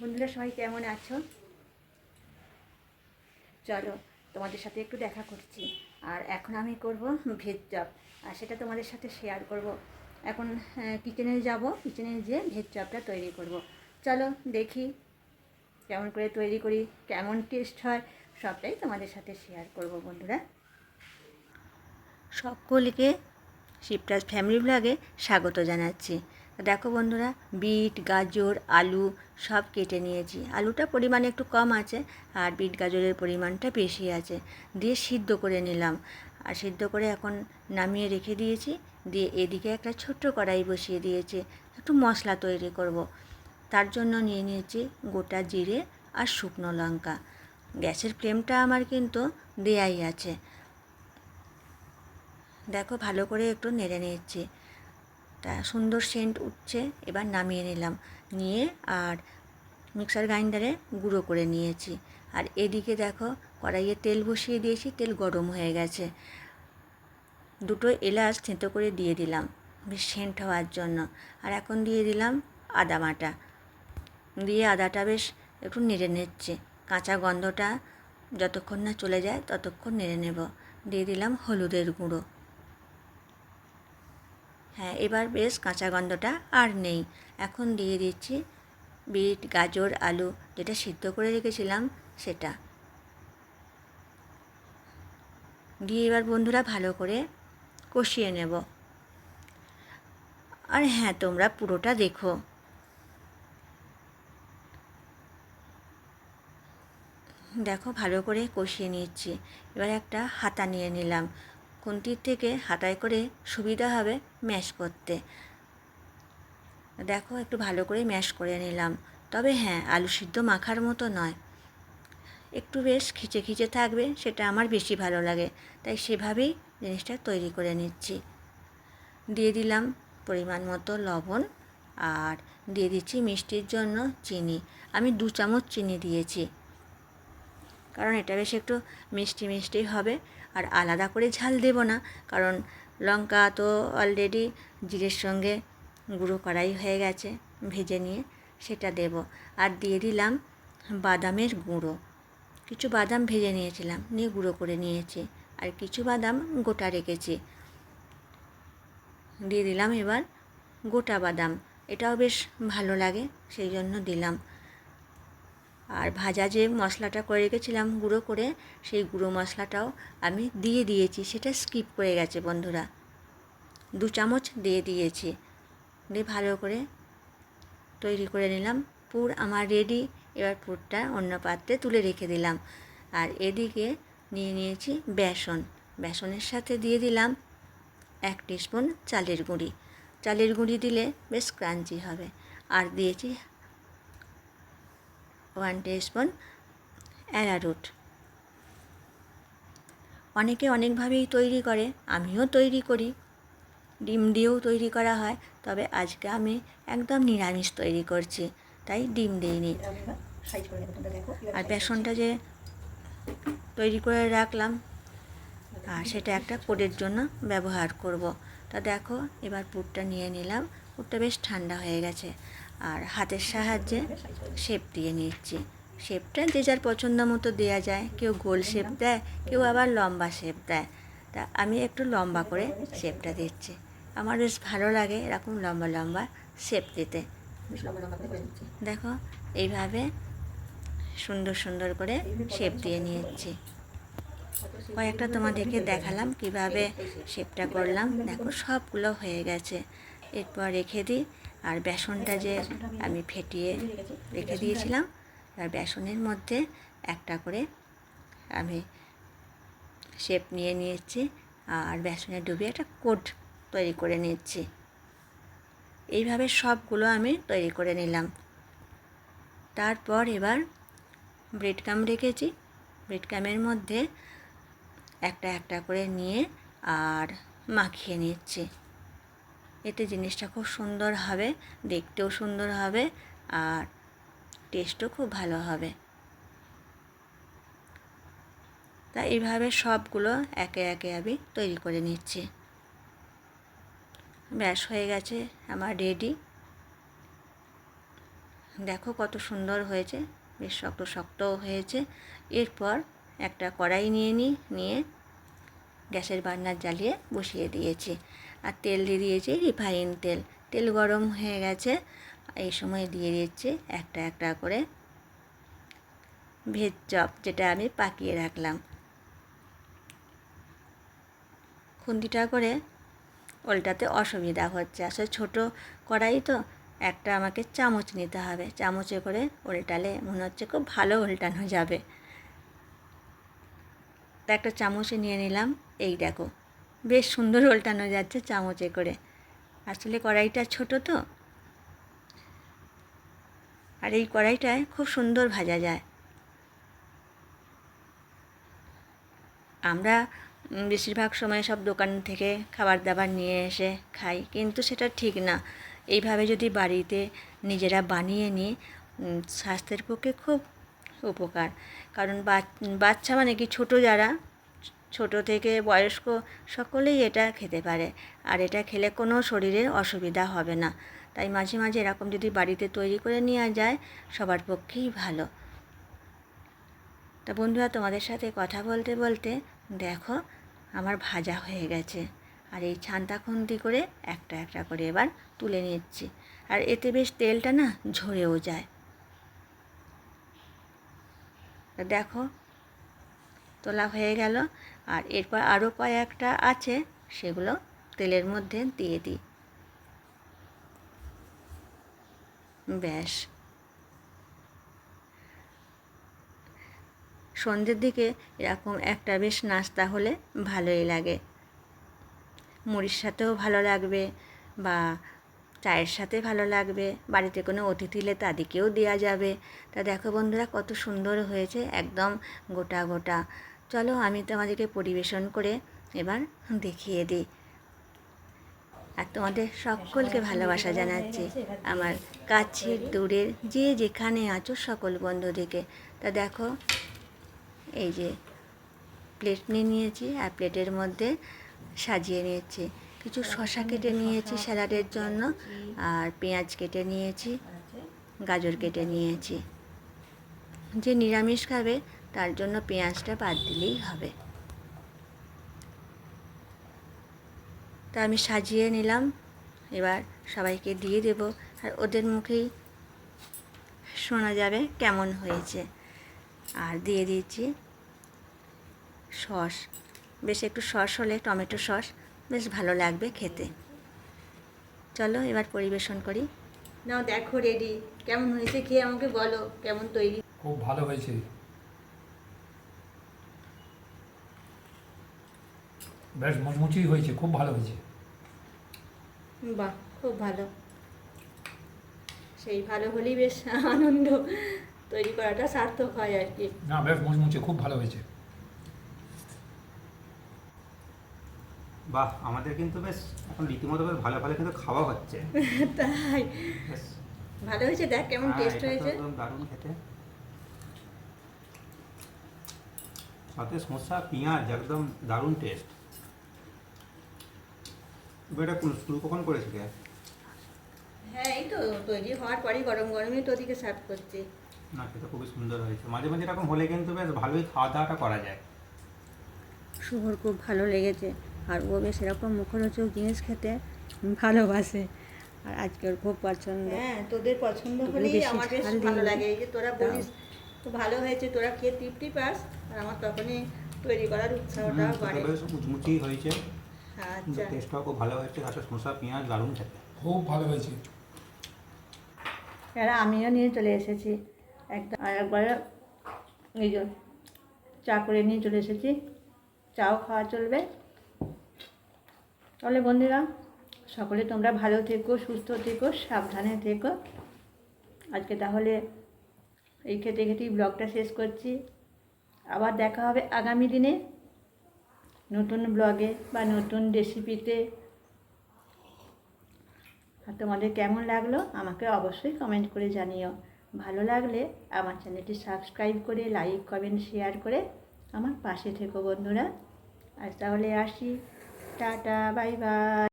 বন্ধুরা, সবাই কেমন আছো? চলো, তোমাদের সাথে একটু দেখা করছি। আর এখন আমি করব ভেজ চপ, আর সেটা তোমাদের সাথে শেয়ার করব। এখন কিচেনে যাব কিচেনে যেয়ে ভেজ চপটা তৈরি করব। চলো, দেখি কেমন করে তৈরি করি, কেমন টেস্ট হয়, সবটাই তোমাদের সাথে শেয়ার করব বন্ধুরা। সকলকে শিবরাজ ফ্যামিলি ব্লগে স্বাগত জানাচ্ছি। দেখো বন্ধুরা, বিট, গাজর, আলু সব কেটে নিয়েছি। আলুটা পরিমাণে একটু কম আছে আর বিট, গাজরের পরিমাণটা বেশি আছে। দিয়ে সিদ্ধ করে নিলাম। আর সিদ্ধ করে এখন নামিয়ে রেখে দিয়েছি। দিয়ে এদিকে একটা ছোট্ট কড়াই বসিয়ে দিয়েছি। একটু মশলা তৈরি করব। তার জন্য নিয়ে নিয়েছি গোটা জিরে আর শুকনো লঙ্কা। গ্যাসের ফ্লেমটা আমার কিন্তু দেয়াই আছে। দেখো ভালো করে একটু নেড়ে নিচ্ছি। তা সুন্দর সেন্ট উঠছে, এবার নামিয়ে নিলাম। নিয়ে আর মিক্সার গ্রাইন্ডারে গুঁড়ো করে নিয়েছি। আর এদিকে দেখো, কড়াইয়ে তেল বসিয়ে দিয়েছি, তেল গরম হয়ে গেছে। দুটো এলাচ থেঁতো করে দিয়ে দিলাম বেশ সেন্ট হওয়ার জন্য। আর এখন দিয়ে দিলাম আদা বাটা। দিয়ে আদাটা বেশ একটু নেড়ে নিচ্ছে। কাঁচা গন্ধটা যতক্ষণ না চলে যায় ততক্ষণ নেড়ে নেব। দিয়ে দিলাম হলুদের গুঁড়ো। হ্যাঁ এবার বেশ কাঁচা গন্ধটা আর নেই। এখন দিয়ে দিচ্ছি বিট, গাজর, আলু, যেটা সিদ্ধ করে রেখেছিলাম সেটা। দিয়ে এবার বন্ধুরা ভালো করে কষিয়ে নেব। আর হ্যাঁ তোমরা পুরোটা দেখো। দেখো, ভালো করে কষিয়ে নিচ্ছি। এবার একটা হাতা নিয়ে নিলাম। খুন্তির থেকে হাতায় করে সুবিধা হবে ম্যাশ করতে। দেখো, একটু ভালো করে ম্যাশ করে নিলাম। তবে হ্যাঁ আলু সিদ্ধ মাখার মতো নয়। একটু বেশ খিচে খিচে থাকবে, সেটা আমার বেশি ভালো লাগে। তাই সেভাবেই জিনিসটা তৈরি করে নিচ্ছি। দিয়ে দিলাম পরিমাণ মতো লবণ আর দিয়ে দিচ্ছি মিষ্টির জন্য চিনি। আমি দু চামচ চিনি দিয়েছি। কারণ এটা বেশ একটু মিষ্টি মিষ্টি হবে। আর আলাদা করে ঝাল দেব না, কারণ লঙ্কা তো অলরেডি জিরের সঙ্গে গুঁড়ো করাই হয়ে গেছে ভেজে নিয়ে, সেটা দেব। আর দিয়ে দিলাম বাদামের গুঁড়ো। কিছু বাদাম ভেজে নিয়েছিলাম, নিয়ে গুঁড়ো করে নিয়েছি, আর কিছু বাদাম গোটা রেখেছি। দিয়ে দিলাম এবার গোটা বাদাম। এটাও বেশ ভালো লাগে, সেই জন্য দিলাম। আর ভাজা যে মশলাটা করে রেখেছিলাম গুঁড়ো করে, সেই গুঁড়ো মশলাটাও আমি দিয়ে দিয়েছি। সেটা স্কিপ করে গেছে বন্ধুরা। দু চামচ দিয়ে দিয়েছি। দিয়ে ভালো করে তৈরি করে নিলাম। পুর আমার রেডি এবার পুরটা অন্য পাত্রে তুলে রেখে দিলাম। আর এদিকে নিয়ে নিয়েছি বেসন। বেসনের সাথে দিয়ে দিলাম এক স্পুন চালের গুঁড়ি। চালের গুঁড়ি দিলে বেশ ক্রাঞ্চি হবে। আর দিয়েছি ওয়ান স্পুন অ্যারারুট। অনেকে অনেকভাবেই তৈরি করে, আমিও তৈরি করি। ডিম দিয়েও তৈরি করা হয়, তবে আজকে আমি একদম নিরামিষ তৈরি করছি, তাই ডিম দিইনি। আর বেসনটা যে তৈরি করে রাখলাম, আর সেটা একটা পোড়ের জন্য ব্যবহার করব। তা দেখো, এবার পুরটা নিয়ে নিলাম, পুরটা বেশ ঠান্ডা হয়ে গেছে। আর হাতের সাহায্যে শেপ দিয়ে নিচ্ছি। শেপটা যে যার পছন্দ মতো দেওয়া যায়। কেউ গোল শেপ দেয়, কেউ আবার লম্বা শেপ দেয়। তা আমি একটু লম্বা করে শেপটা দিচ্ছি। আমার বেশ ভালো লাগে এরকম লম্বা লম্বা শেপ দিতে। দেখো, এইভাবে সুন্দর সুন্দর করে শেপ দিয়ে নিয়েছি। কয়েকটা তোমাদেরকে দেখালাম কীভাবে শেপটা করলাম। দেখো, সবগুলো হয়ে গেছে। এরপর রেখে দিই। আর বেসনটা যে আমি ফেটিয়ে রেখে দিয়েছিলাম, আর বেসনের মধ্যে একটা করে আমি শেপ নিয়ে নিয়েছি, আর বেসনে ডুবিয়ে একটা কোট তৈরি করে নিচ্ছি এইভাবে সবগুলো আমি তৈরি করে নিলাম। তারপর এবার ব্রেডকাম রেখেছি। ব্রেড কামের মধ্যে একটা একটা করে নিয়ে আর মাখিয়ে নিচ্ছি। এতে জিনিসটা খুব সুন্দর হবে, দেখতেও সুন্দর হবে, আর টেস্টও খুব ভালো হবে। তা এইভাবে সবগুলো একে একে আমি তৈরি করে নিচ্ছি। ব্যাস হয়ে গেছে আমার রেডি। দেখো কত সুন্দর হয়েছে, বেশ শক্ত শক্তও হয়েছে। এরপর একটা কড়াই নিয়ে নিই নিয়ে গ্যাসের বার্নার জ্বালিয়ে বসিয়ে দিয়েছি। আর তেল দিয়ে দিয়েছি রিফাইন তেল। তেল গরম হয়ে গেছে। এই সময় দিয়ে দিচ্ছি একটা একটা করে ভেজ চপ যেটা আমি পাকিয়ে রাখলাম। খুন্তিটা করে ওলটাতে অসুবিধা হচ্ছে। আসলে ছোটো কড়াই তো, একটা আমাকে চামচ নিতে হবে। চামচে করে উল্টালে মনে হচ্ছে খুব ভালো উল্টানো যাবে। একটা চামচে নিয়ে নিলাম। এই দেখো বেশ সুন্দর উল্টানো যাচ্ছে চামচে করে। আসলে কড়াইটা ছোট তো। আর এই কড়াইটায় খুব সুন্দর ভাজা যায়। আমরা বেশিরভাগ সময় সব দোকান থেকে খাবার দাবার নিয়ে এসে খাই, কিন্তু সেটা ঠিক না। এইভাবে যদি বাড়িতে নিজেরা বানিয়ে নিই স্বাস্থ্যের পক্ষে খুব উপকার। কারণ বাচ- বাচ্চা মানে কি? ছোট যারা ছোট থেকে বয়স্ক সকলেই এটা খেতে পারে। আর এটা খেলে কোনো শরীরের অসুবিধা হবে না। তাই মাঝে মাঝে এরকম যদি বাড়িতে তৈরি করে নেওয়া যায়, সবার পক্ষেই ভালো। তা বন্ধুরা, তোমাদের সাথে কথা বলতে বলতে দেখো আমার ভাজা হয়ে গেছে। আর এই ছান্তা খুন্তি করে একটা একটা করে এবার তুলে নিচ্ছি। আর এতে বেশ তেলটা না ঝরেও যায়। দেখো তোলা হয়ে গেল। আর এরপর আরও কয়েকটা আছে, সেগুলো তেলের মধ্যে দিয়ে দিই। ব্যাস। সন্ধ্যের দিকে এরকম একটা বেশ নাস্তা হলে ভালোই লাগে। মুড়ির সাথেও ভালো লাগবে বা চায়ের সাথে ভালো লাগবে। বাড়িতে কোনো অতিথি এলে তাদেরকেও দেওয়া যাবে। তা দেখো বন্ধুরা কত সুন্দর হয়েছে, একদম গোটা গোটা। চলো আমি তোমাদেরকে পরিবেশন করে এবার দেখিয়ে দিই। আর তোমাদের সকলকে ভালোবাসা জানাচ্ছি। আমার কাছের দূরের যে যেখানে আছো সকল বন্ধুদেরকে। তা দেখো, এই যে প্লেট নিয়ে নিয়েছি আর প্লেটের মধ্যে সাজিয়ে নিয়েছি। কিছু শশা কেটে নিয়েছি স্যালাডের জন্য আর পেঁয়াজ কেটে নিয়েছি, গাজর কেটে নিয়েছি। যে নিরামিষ খাবে তার জন্য পেঁয়াজটা বাদ দিলেই হবে। তা আমি সাজিয়ে নিলাম। এবার সবাইকে দিয়ে দেব। আর ওদের মুখেই শোনা যাবে কেমন হয়েছে। আর দিয়ে দিয়েছি সস। বেশ একটু সস হলে টমেটো সস বেশ ভালো লাগবে খেতে। চলো এবার পরিবেশন করি। নাও দেখো রেডি। কেমন হয়েছে খেয়ে আমাকে বলো। কেমন তৈরি? খুব ভালো হয়েছে। বেশ মুচমুচি হয়েছে খুব ভালো হয়েছে। বাহ খুব ভালো। সেই ভালো হলেই বেশ আনন্দ তৈরি করাটা সার্থক হয় আর কি। না বেশ মুচমুচে খুব ভালো হয়েছে। বাহ আমাদের কিন্তু বেশ এখন রীতিমতো বেশ ভালো ভালো কিন্তু খাওয়া হচ্ছে। তাই। ভালো হয়েছে দেখ কেমন হ্যাঁ, টেস্ট হয়েছে। একদম দারুণ খেতে। সাথে শসা পেঁয়াজ একদম দারুণ টেস্ট এটা কোন শুরু কখন করেছিলে হ্যাঁ এই তো তৈরি হওয়ার পরেই গরম গরমই তো ওদিকে সার্ভ করছি। না খেতে খুবই সুন্দর হয়েছে। মাঝে মাঝে এরকম হলে কিন্তু বেশ ভালোই খাওয়া দাওয়াটা করা যায়। শুভর খুব ভালো লেগেছে। আর ও বেশ এরকম মুখরোচক জিনিস খেতে ভালোবাসে। আর আজকে ওর খুব পছন্দ। হ্যাঁ তোদের পছন্দ হলেই আমার বেশ ভালো লাগে। এই যে তোরা বলিস তো ভালো হয়েছে তোরা খেয়ে তৃপ্তি পাস। আর আমার তখনই তৈরি করার উৎসাহটা বাড়ে। বেশ মুচমুচি হয়েছে। আচ্ছা। টেস্টটাও খুব ভালো হয়েছে সাথে শসা পেঁয়াজ দারুণ খেতে। খুব ভালো হয়েছে। এরা আমিও নিয়ে চলে এসেছি একটা আর একবারে এই যে চা করে নিয়ে চলে এসেছি চাও খাওয়া চলবে। তাহলে বন্ধুরা সকলে তোমরা ভালো থেকো সুস্থ থেকো সাবধানে থেকো। আজকে তাহলে এই খেতে খেতেই ব্লগটা শেষ করছি। আবার দেখা হবে আগামী দিনে। নতুন ব্লগে বা নতুন রেসিপিতে। তোমাদের কেমন লাগল আমাকে অবশ্যই কমেন্ট করে জানিও। ভালো লাগলে আমার চ্যানেলটি সাবস্ক্রাইব করে লাইক কমেন্ট শেয়ার করে আমার পাশে থেকো বন্ধুরা। আর তাহলে আসি। Tata bye bye